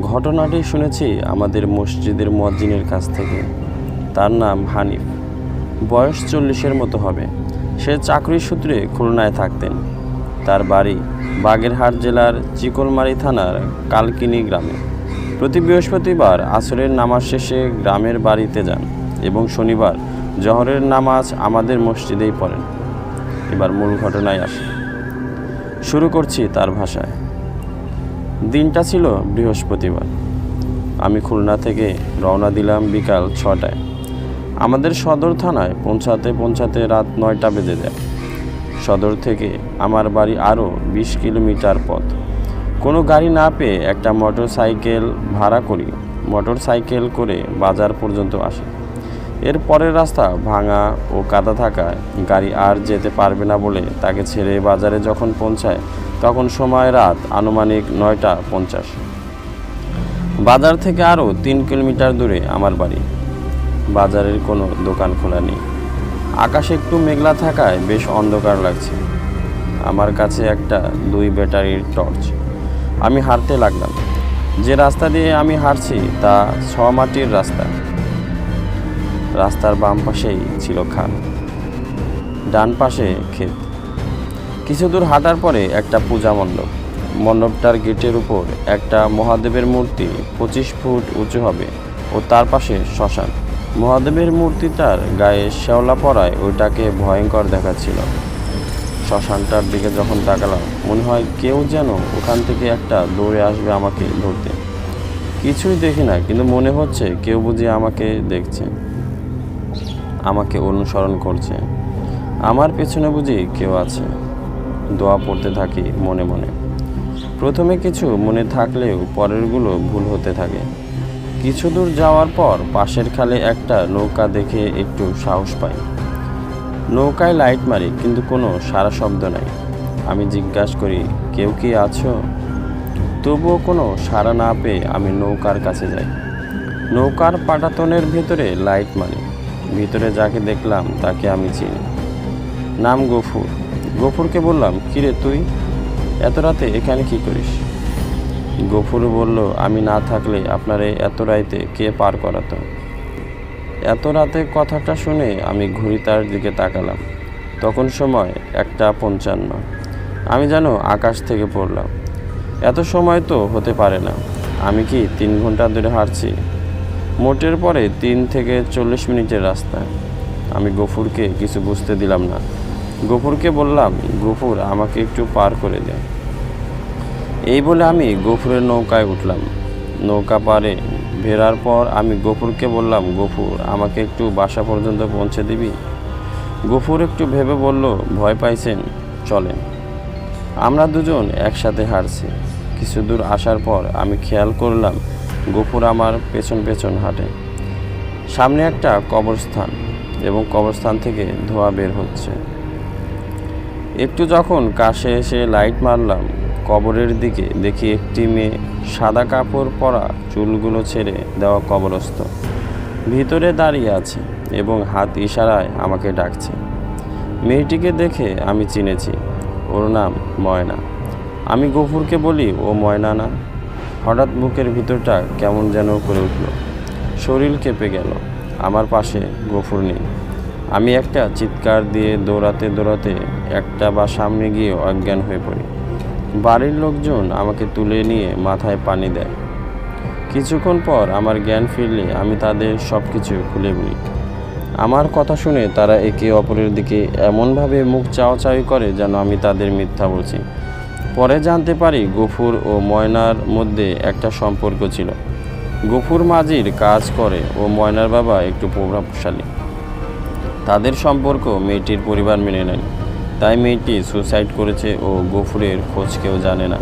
ঘটনাটি শুনেছি আমাদের মসজিদের মুয়াজ্জিনের কাছ থেকে। তার নাম হানিফ। বয়স চল্লিশের মতো হবে। সে চাকরি সূত্রে খুলনায় থাকতেন। তার বাড়ি বাগেরহাট জেলার চিকলমারি থানার কালকিনি গ্রামে। প্রতি বৃহস্পতিবার আসরের নামাজ শেষে গ্রামের বাড়িতে যান এবং শনিবার জহরের নামাজ আমাদের মসজিদেই পড়েন। এবার মূল ঘটনায় আসে। শুরু করছি তার ভাষায়। দিনটা ছিল বৃহস্পতিবার। আমি খুলনা থেকে রওনা দিলাম বিকাল ছটায়। আমাদের সদর থানায় পৌঁছাতে পৌঁছাতে রাত নয়টা বেজে যায়। সদর থেকে আমার বাড়ি আরও বিশ কিলোমিটার পথ। কোনো গাড়ি না পেয়ে একটা মোটর সাইকেল ভাড়া করি। মোটর সাইকেল করে বাজার পর্যন্ত আসি। এর পরের রাস্তা ভাঙা ও কাদা থাকায় গাড়ি আর যেতে পারবে না বলে তাকে ছেড়ে বাজারে যখন পৌঁছায় তখন সময় রাত আনুমানিক নয়টা পঞ্চাশ। বাজার থেকে আরও তিন কিলোমিটার দূরে আমার বাড়ি। বাজারের কোনো দোকান খোলা নেই। আকাশে একটু মেঘলা থাকায় বেশ অন্ধকার লাগছে। আমার কাছে একটা দুই ব্যাটারির টর্চ। আমি হাঁটতে লাগলাম। যে রাস্তা দিয়ে আমি হাঁটছি তা ছ মাটির রাস্তা। রাস্তার বাম পাশেই ছিল খান ডান পাশে ক্ষেত। কিছু দূর হাঁটার পরে একটা পূজা মণ্ডপ। মণ্ডপটার গেটের উপর একটা মহাদেবের মূর্তি পঁচিশ ফুট উঁচু হবে ও তার পাশে শ্মশান। মহাদেবের মূর্তিটার গায়ে শ্যাওলা পড়ায় ওইটাকে ভয়ঙ্কর দেখাচ্ছিল। শ্মশানটার দিকে যখন তাকালাম, মনে হয় কেউ যেন ওখান থেকে একটা দৌড়ে আসবে আমাকে ধরতে। কিছুই দেখি না, কিন্তু মনে হচ্ছে কেউ বুঝি আমাকে দেখছে। আমাকে অনুসরণ করছে। আমার পেছনে বুঝি কেউ আছে। দোয়া পড়তে থাকি মনে মনে। প্রথমে কিছু মনে থাকলেও পরেরগুলো ভুল হতে থাকে। কিছু দূর যাওয়ার পর পাশের খালে একটা নৌকা দেখে একটু সাহস পাই। নৌকায় লাইট মারি, কিন্তু কোনো সারা শব্দ নাই। আমি জিজ্ঞাসা করি, কেউ কি আছো? তবুও কোনো সাড়া না পেয়ে আমি নৌকার কাছে যাই। নৌকার পাটাতনের ভিতরে লাইট মারি। ভিতরে যাকে দেখলাম তাকে আমি চিনি। নাম গফুর। গফুরকে বললাম, কিরে তুই? এত রাতে এখানে কি করিস? গফুর বলল, আমি না থাকলে আপনারে এত রাইতে কে পার করাতো? এত রাতে কথাটা শুনে আমি ঘুরি তার দিকে তাকালাম। তখন সময় একটা পঞ্চান্ন। আমি যেন আকাশ থেকে পড়লাম। এত সময় তো হতে পারে না। আমি কি তিন ঘণ্টা ধরে হাঁটছি? মোটের পরে তিন থেকে চল্লিশ মিনিটের রাস্তা। আমি গফুরকে কিছু বুঝতে দিলাম না। গফুরকে বললাম, গফুর, আমাকে একটু পার করে দে। এই বলে আমি গফুরের নৌকায় উঠলাম। নৌকা পারে ভেরার পর আমি গফুরকে বললাম, গফুর, আমাকে একটু বাসা পর্যন্ত পৌঁছে দিবি? গফুর একটু ভেবে বলল, ভয় পাইছেন, চলেন। আমরা দুজন একসাথে হাঁটছি। কিছু দূর আসার পর আমি খেয়াল করলাম, গফুর আমার পেছন পেছন হাঁটে। সামনে একটা কবরস্থান এবং কবরস্থান থেকে ধোঁয়া বের হচ্ছে। একটু যখন কাশে এসে লাইট মারলাম, কবরের দিকে দেখি একটি মেয়ে সাদা কাপড় পরা চুলগুলো ছেড়ে দেওয়া কবরস্থ। ভিতরে দাঁড়িয়ে আছে এবং হাত ইশারায় আমাকে ডাকছে। মেয়েটিকে দেখে আমি চিনেছি। ওর নাম ময়না। আমি গফুরকে বলি, ও ময়না না? হঠাৎ বুকের ভিতরটা কেমন যেন করে উঠল। শরীর কেঁপে গেল। আমার পাশে গফুর নেই। আমি একটা চিৎকার দিয়ে দৌড়াতে দৌড়াতে একটা বা সামনে গিয়ে অজ্ঞান হয়ে পড়ি। বাড়ির লোকজন আমাকে তুলে নিয়ে মাথায় পানি দেয়। কিছুক্ষণ পর আমার জ্ঞান ফিরলে আমি তাদের সব কিছু খুলে বলি। আমার কথা শুনে তারা একে অপরের দিকে এমনভাবে মুখ চাওয়াচাওয়ি করে যেন আমি তাদের মিথ্যা বলছি। পরে জানতে পারি গফুর ও ময়নার মধ্যে একটা সম্পর্ক ছিল। গফুর মাঝির কাজ করে ও ময়নার বাবা একটু প্রভাবশালী। তাদের সম্পর্ক মেয়েটির পরিবার মেনে নেয়। তাই মেয়েটি সুসাইড করেছে ও গফুরের খোঁজ কেউ জানে না।